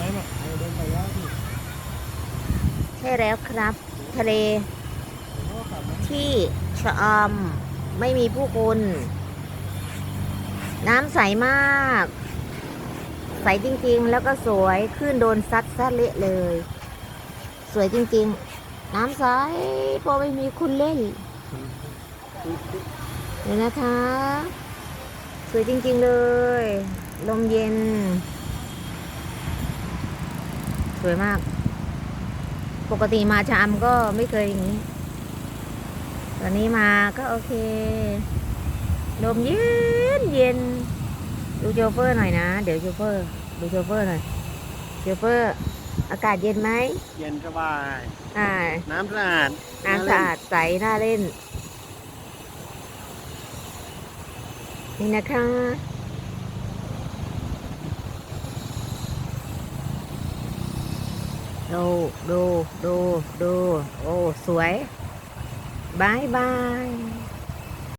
ไหมมาเออเดินไปแล้วพี่ใช่แล้วครับ ทะเลเขาก็ขับนะที่ชะออมไม่มีผู้คน น้ำใสมาก ใสจริงๆ แล้วก็สวยขึ้นโดนซัดซะเละเลย สวยจริงๆ น้ำใสพอไม่มีคนเล่นเดี๋ยวนะคะ สวยจริงๆเลย ลมเย็น สวยมาก ปกติมาชะอำก็ไม่เคยอย่างนี้ตอนนี้มาก็โอเคลมเย็นเย็น ดูโชเฟอร์หน่อยนะ เดี๋ยวโชเฟอร์ ดูโชเฟอร์หน่อยโชเฟอร์อากาศเย็นไหม เย็นสบาย อ่า น้ำสะอาด น้ำสะอาดใส น่าเล่น นี่นะคะ ดูดูดูดูโอ้สวยบายบาย